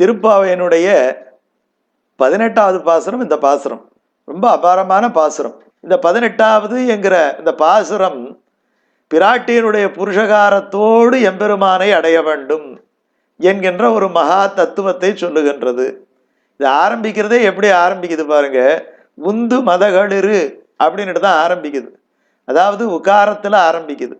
திருப்பாவையனுடைய பதினெட்டாவது பாசுரம் இந்த பாசுரம். ரொம்ப அபாரமான பாசுரம். இந்த பதினெட்டாவது என்கிற இந்த பாசுரம் பிராட்டியனுடைய புருஷகாரத்தோடு எம்பெருமானை அடைய வேண்டும் என்கின்ற ஒரு மகா தத்துவத்தை சொல்லுகின்றது. இது ஆரம்பிக்கிறதே எப்படி ஆரம்பிக்குது பாருங்க. உந்து மதகளிரு அப்படின்னுட்டு தான் ஆரம்பிக்குது. அதாவது உக்காரத்தில் ஆரம்பிக்குது.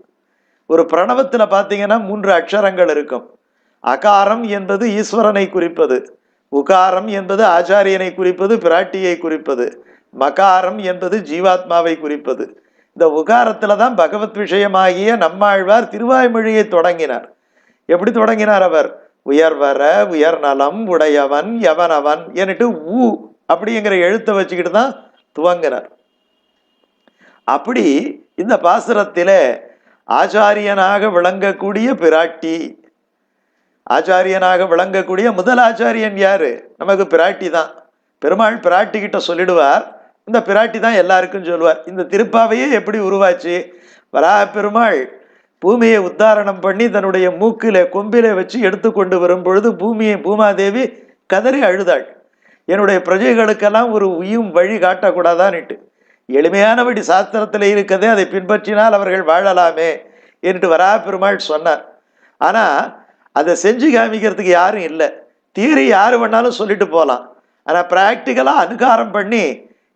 ஒரு பிரணவத்தில் பார்த்தீங்கன்னா மூன்று அக்ஷரங்கள் இருக்கும். அகாரம் என்பது ஈஸ்வரனை குறிப்பது. உகாரம் என்பது ஆச்சாரியனை குறிப்பது பிராட்டியை குறிப்பது. மகாரம் என்பது ஜீவாத்மாவை குறிப்பது. இந்த உகாரத்தில் தான் பகவத் விஷயமாகிய நம்மாழ்வார் திருவாய்மொழியை தொடங்கினார். எப்படி தொடங்கினார் அவர்? உயர்வர உயர்நலம் உடையவன் எவனவன் என்னட்டு ஊ அப்படிங்கிற எழுத்தை வச்சுக்கிட்டு தான் துவங்கினார். அப்படி இந்த பாசுரத்திலே ஆச்சாரியனாக விளங்கக்கூடிய பிராட்டி ஆச்சாரியனாக விளங்கக்கூடிய முதல் ஆச்சாரியன் யாரு? நமக்கு பிராட்டி தான். பெருமாள் பிராட்டி கிட்ட சொல்லிடுவார். இந்த பிராட்டி தான் எல்லாருக்கும் சொல்லுவார். இந்த திருப்பாவையே எப்படி உருவாச்சு? வராக பெருமாள் பூமியை உத்தாரணம் பண்ணி தன்னுடைய மூக்கில கொம்பிலே வச்சு எடுத்து கொண்டு வரும் பொழுது பூமியை பூமாதேவி கதறி அழுதாள். என்னுடைய பிரஜைகளுக்கெல்லாம் ஒரு உயும் வழி காட்டக்கூடாதான்ட்டு எளிமையானபடி சாஸ்திரத்தில் இருக்கதே அதை பின்பற்றினால் அவர்கள் வாழலாமே என்று வரா பெருமாள் சொன்னார். ஆனால் அதை செஞ்சு காமிக்கிறதுக்கு யாரும் இல்லை. தியரி யார் வேணாலும் சொல்லிட்டு போகலாம். ஆனால் ப்ராக்டிக்கலாக அனுகாரம் பண்ணி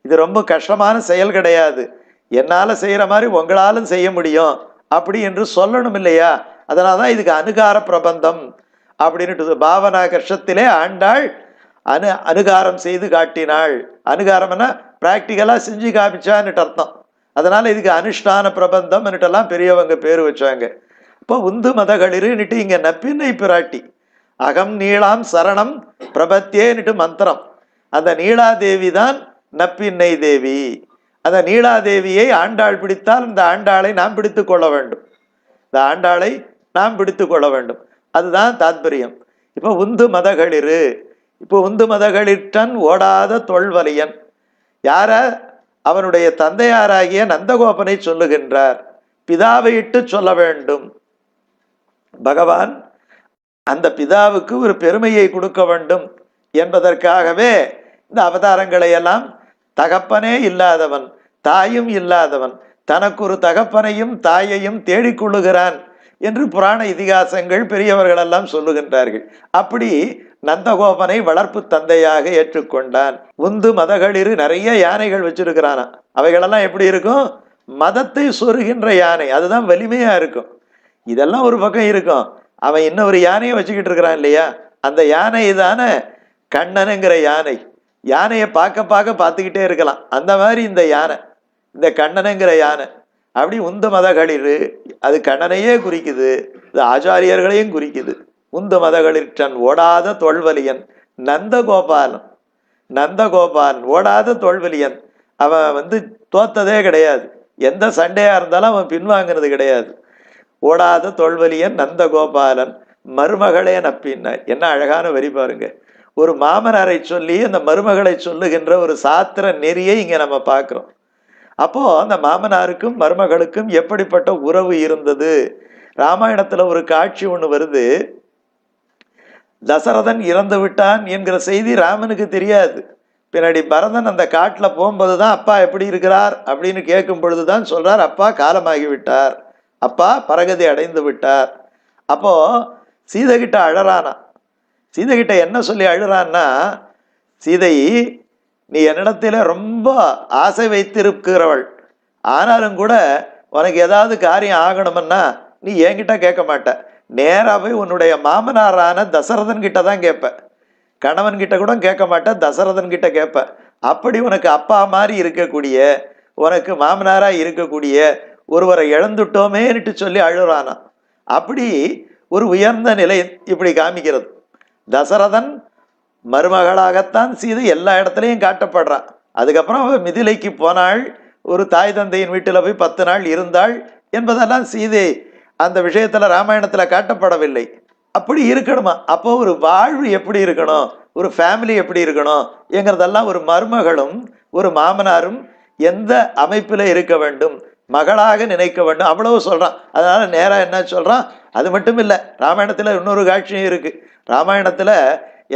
இது ரொம்ப கஷ்டமான செயல் கிடையாது. என்னால் செய்கிற மாதிரி உங்களாலும் செய்ய முடியும். அப்படி என்று சொல்லணும் இல்லையா? அதனால தான் இதுக்கு அனுகார பிரபந்தம் அப்படின்ட்டு பாவனா கஷ்டத்திலே ஆண்டாள் அனு அனுகாரம் செய்து காட்டினாள். அனுகாரம்னா ப்ராக்டிக்கலாக செஞ்சு காமிச்சான்னுட்டு அர்த்தம். அதனால் இதுக்கு அனுஷ்டான பிரபந்தம்னுட்டெல்லாம் பெரியவங்க பேர் வச்சாங்க. இப்போ உந்து மதகளிருன்னுட்டு இங்கே நப்பின்னை பிராட்டி. அகம் நீளாம் சரணம் பிரபத்தியேன்னுட்டு மந்திரம். அந்த நீலாதேவி தான் நப்பின்னை தேவி. அந்த நீலாதேவியை ஆண்டாள் பிடித்தால் இந்த ஆண்டாளை நாம் பிடித்து கொள்ள வேண்டும். இந்த ஆண்டாளை நாம் பிடித்து கொள்ள வேண்டும். அதுதான் தாத்பரியம். இப்போ உந்து மதகளிரு. இப்போ உந்து மதகளிட்டன் ஓடாத தொல்வலியன். யார? அவனுடைய தந்தையாராகிய நந்தகோபனை சொல்லுகின்றார். பிதாவை இட்டு சொல்ல வேண்டும். பகவான் அந்த பிதாவுக்கு ஒரு பெருமையை கொடுக்க வேண்டும் என்பதற்காகவே இந்த அவதாரங்களை எல்லாம் தகப்பனே இல்லாதவன் தாயும் இல்லாதவன் தனக்கு ஒரு தகப்பனையும் தாயையும் தேடிக்கொள்ளுகிறான் என்று புராண இதிகாசங்கள் பெரியவர்கள் எல்லாம் சொல்லுகின்றார்கள். அப்படி நந்தகோபனை வளர்ப்பு தந்தையாக ஏற்றுக்கொண்டான். உந்து மதகளிரு நிறைய யானைகள் வச்சிருக்கிறானா அவைகளெல்லாம் எப்படி இருக்கும்? மதத்தை சொருகின்ற யானை. அதுதான் வலிமையா இருக்கும். இதெல்லாம் ஒரு பக்கம் இருக்கும். அவன் இன்னும் ஒரு யானையை வச்சுக்கிட்டு இருக்கிறான் இல்லையா? அந்த யானை தானே கண்ணனுங்கிற யானை. யானையை பார்க்க பார்க்க பார்த்துக்கிட்டே இருக்கலாம். அந்த மாதிரி இந்த யானை இந்த கண்ணனுங்கிற யானை. அப்படி உந்த மதகளிரு அது கண்ணனையே குறிக்குது இது ஆச்சாரியர்களையும் குறிக்குது. உந்த மதகளிற்றன் ஓடாத தொல்வலியன் நந்தகோபாலன் நந்தகோபாலன் ஓடாத தொல்வலியன். அவன் வந்து தோத்ததே கிடையாது. எந்த சண்டையாக இருந்தாலும் அவன் பின்வாங்கினது கிடையாது. ஓடாத தொல்வலியன் நந்தகோபாலன் மருமகளே நப்பின்னார் என்ன அழகான வரி பாருங்க. ஒரு மாமனாரை சொல்லி அந்த மருமகளை சொல்லுகின்ற ஒரு சாத்திர நெறியை இங்கே நம்ம பார்க்குறோம். அப்போ அந்த மாமனாருக்கும் மருமகளுக்கும் எப்படிப்பட்ட உறவு இருந்தது? ராமாயணத்தில் ஒரு காட்சி ஒன்று வருது. தசரதன் இறந்து விட்டான் என்கிற செய்தி ராமனுக்கு தெரியாது. பின்னாடி பரதன் அந்த காட்டில் போகும்போது தான் அப்பா எப்படி இருக்கிறார்? அப்படின்னு கேட்கும் பொழுது தான் சொல்கிறார் அப்பா காலமாகி விட்டார் அப்பா பரகதி அடைந்து விட்டார். அப்போ சீதை கிட்ட அழறானா? சீதைகிட்ட என்ன சொல்லி அழுறான்னா சீதை நீ என்னிடத்தில் ரொம்ப ஆசை வைத்திருக்கிறவள். ஆனாலும் கூட உனக்கு ஏதாவது காரியம் ஆகணும்னா நீ என்கிட்ட கேட்க மாட்ட. நேராக போய் உன்னுடைய மாமனாரான தசரதன் கிட்ட தான் கேட்ப கணவன் கிட்ட கூட கேட்க மாட்டேன் தசரதன் கிட்ட கேட்ப அப்படி உனக்கு அப்பா மாதிரி இருக்கக்கூடிய உனக்கு மாமனாராக இருக்கக்கூடிய ஒருவரை இழந்துட்டோமேன்னுட்டு சொல்லி அழுறானா? அப்படி ஒரு உயர்ந்த நிலை இப்படி காமிக்கிறது. தசரதன் மருமகளாகத்தான் சீதை எல்லா இடத்துலையும் காட்டப்படுறான் அதுக்கப்புறம் அவள் மிதிலைக்கு போனாள் ஒரு தாய் தந்தையின் வீட்டில் போய் பத்து நாள் இருந்தாள் என்பதெல்லாம் சீதை அந்த விஷயத்தில் ராமாயணத்தில் காட்டப்படவில்லை. அப்படி இருக்கணுமா? அப்போ ஒரு வாழ்வு எப்படி இருக்கணும்? ஒரு ஃபேமிலி எப்படி இருக்கணும்? என்கிறதெல்லாம் ஒரு மருமகளும் ஒரு மாமனாரும் எந்த அமைப்பில் இருக்க வேண்டும்? மகளாக நினைக்க வேண்டும். அவ்வளவு சொல்கிறான் அதனால் நேராக என்ன சொல்கிறான் அது மட்டும் இல்லை ராமாயணத்தில் இன்னொரு காட்சியும் இருக்குது ராமாயணத்தில்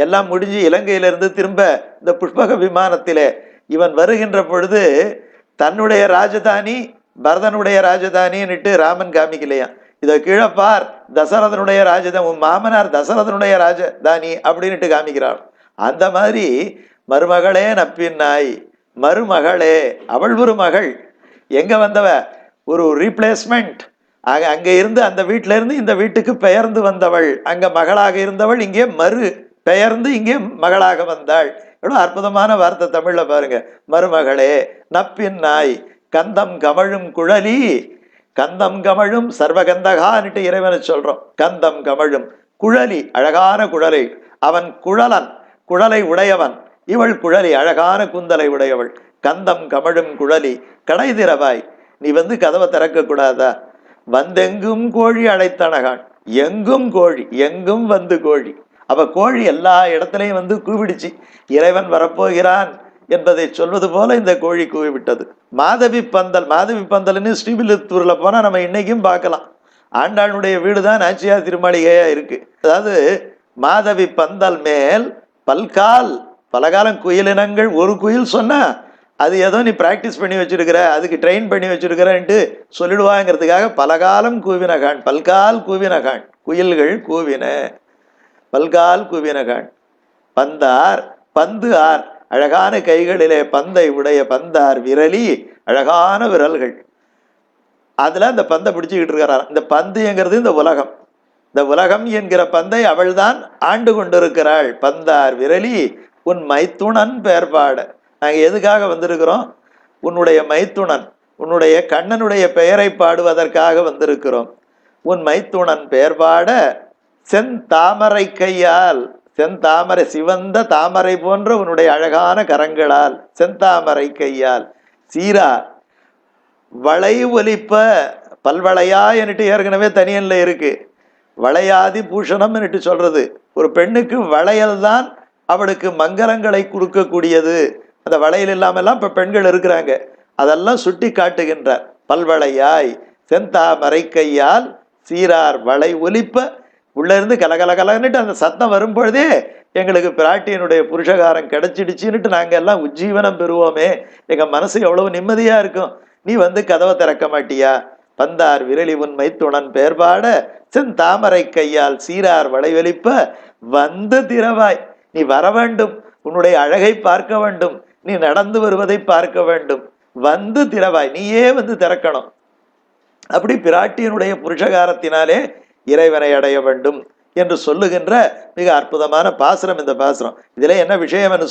எல்லாம் முடிஞ்சு இலங்கையிலிருந்து திரும்ப இந்த புஷ்பக விமானத்திலே இவன் வருகின்ற பொழுது தன்னுடைய ராஜதானி பரதனுடைய ராஜதானின்னுட்டு ராமன் காமிக்கலையாம். இதை கீழே பார் தசரதனுடைய ராஜதான் உன் மாமனார் தசரதனுடைய ராஜதானி அப்படின்ட்டு காமிக்கிறாள் அந்த மாதிரி மருமகளே நப்பின் நாய் மருமகளே அவள் ஒரு மகள் எங்கே வந்தவ? ஒரு ரீப்ளேஸ்மெண்ட் ஆக அங்கே இருந்து அந்த வீட்டிலேருந்து இந்த வீட்டுக்கு பெயர்ந்து வந்தவள். அங்கே மகளாக இருந்தவள் இங்கே மறு பெயர்ந்து இங்கே மகளாக வந்தாள். எவ்வளோ அற்புதமான வார்த்தை தமிழில் பாருங்க. மருமகளே நப்பின் நாய் கந்தம் கமழும் குழலி. கந்தம் கமழும் சர்வகந்தகான்னுட்டு இறைவனை சொல்கிறோம் கந்தம் கமழும் குழலி அழகான குழலை. அவன் குழலன் குழலை உடையவன். இவள் குழலி அழகான குந்தலை உடையவள். கந்தம் கமழும் குழலி கடை திறவாய். நீ வந்து கதவை திறக்க கூடாதா? வந்தெங்கும் கோழி அழைத்தனகான். எங்கும் கோழி எங்கும் வந்து கோழி. அப்ப கோழி எல்லா இடத்துலையும் வந்து கூவிடுச்சு. இறைவன் வரப்போகிறான் என்பதை சொல்வது போல இந்த கோழி கூவிவிட்டது. மாதவி பந்தல் மாதவி பந்தல்னு ஸ்ரீவில்லிபுத்தூர்ல போனா நம்ம இன்னைக்கும் பார்க்கலாம். ஆண்டாளுடைய வீடு தான் நாச்சியார் திருமாளிகையா இருக்கு. அதாவது மாதவி பந்தல் மேல் பல்கால் பலகாலம் குயிலினங்கள் ஒரு குயில் சொன்னால் அது ஏதோ நீ ப்ராக்டிஸ் பண்ணி வச்சிருக்கிற அதுக்கு ட்ரெயின் பண்ணி வச்சுருக்கிறன்ட்டு சொல்லிடுவாங்கிறதுக்காக பலகாலம் கூவினகான் பல்கால் கூவினகான் குயில்கள் கூவின பல்கால் கூவினகான் பந்தார் பந்து ஆர் அழகான கைகளிலே பந்தை உடைய பந்தார் விரலி அழகான விரல்கள். அதில் அந்த பந்தை பிடிச்சிக்கிட்டு இருக்கிறார் இந்த பந்துங்கிறது இந்த உலகம். இந்த உலகம் என்கிற பந்தை அவள்தான் ஆண்டு கொண்டிருக்கிறாள். பந்தார் விரலி உன் மைத்துணன் பெயர்பாட நாங்கள் எதுக்காக வந்திருக்கிறோம்? உன்னுடைய மைத்துணன் உன்னுடைய கண்ணனுடைய பெயரை பாடுவதற்காக வந்திருக்கிறோம். உன் மைத்துணன் பெயர்பாட செந்தாமரை கையால் செந்தாமரை சிவந்த தாமரை போன்ற உன்னுடைய அழகான கரங்களால் செந்தாமரை கையால் சீரா வளை ஒலிப்ப பல்வளையா என்னட்டு ஏற்கனவே தனியல்ல இருக்கு. வளையாதி பூஷணம் என்னட்டு சொல்றது. ஒரு பெண்ணுக்கு வளையல் தான் அவளுக்கு மங்களங்களை கொடுக்கக்கூடியது. அந்த வளையல் இல்லாமல்லாம் இப்போ பெண்கள் இருக்கிறாங்க. அதெல்லாம் சுட்டி காட்டுகின்றார். பல்வளையாய் செந்தாமரை கையால் சீரார் வளை ஒலிப்ப. உள்ளேருந்து கலகல கலகன்னுட்டு அந்த சத்தம் வரும்பொழுதே எங்களுக்கு பிராட்டியனுடைய புருஷகாரம் கிடைச்சிடுச்சுன்னுட்டு நாங்கள் எல்லாம் உஜ்ஜீவனம் பெறுவோமே. எங்கள் மனசு எவ்வளவு நிம்மதியாக இருக்கும். நீ வந்து கதவை திறக்க மாட்டியா? பந்தார் விரலி உண்மை துணன் பெயர்பாட செந்தாமரை கையால் சீரார் வளைவெளிப்ப வந்து திறவாய். நீ வர வேண்டும். உன்னுடைய அழகை பார்க்க வேண்டும். நீ நடந்து வருவதை பார்க்க வேண்டும். வந்து திறவாய். நீயே வந்து திறக்கணும். அப்படி பிராட்டியனுடைய புருஷகாரத்தினாலே இறைவனை அடைய வேண்டும் என்று சொல்லுகின்ற மிக அற்புதமான பாசுரம் இந்த பாசுரம். இதில் என்ன விஷயம் என்று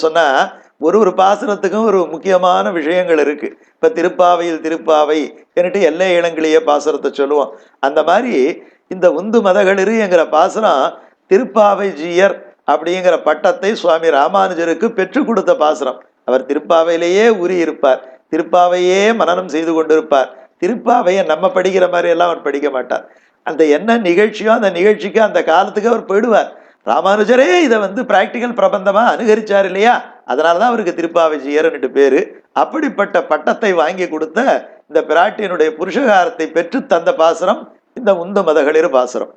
ஒரு ஒரு பாசுரத்துக்கும் ஒரு முக்கியமான விஷயங்கள் இருக்கு. இப்போ திருப்பாவையில் திருப்பாவை என்னட்டு எல்லை இளங்கிலேயே பாசுரத்தை சொல்லுவோம். அந்த மாதிரி இந்த உந்து மதகளிரு என்கிற பாசுரம் திருப்பாவை ஜீயர் அப்படிங்கிற பட்டத்தை சுவாமி ராமானுஜருக்கு பெற்றுக் கொடுத்த பாசுரம். அவர் திருப்பாவையிலேயே ஊறி இருப்பார் திருப்பாவையே மனனம் செய்து கொண்டிருப்பார். திருப்பாவையை நம்ம படிக்கிற மாதிரி எல்லாம் அவர் படிக்க மாட்டார். அந்த என்ன நிகழ்ச்சியோ அந்த நிகழ்ச்சிக்கு அந்த காலத்துக்கு அவர் போயிடுவார். ராமானுஜரே இதை வந்து பிராக்டிக்கல் பிரபந்தமாக அனுகரிச்சார் இல்லையா? அதனாலதான் அவருக்கு திருப்பாவை பேர். அப்படிப்பட்ட பட்டத்தை வாங்கி கொடுத்த இந்த பிராட்டியனுடைய புருஷகாரத்தை பெற்று தந்த பாசுரம் இந்த உந்த மதகளிர் பாசுரம்.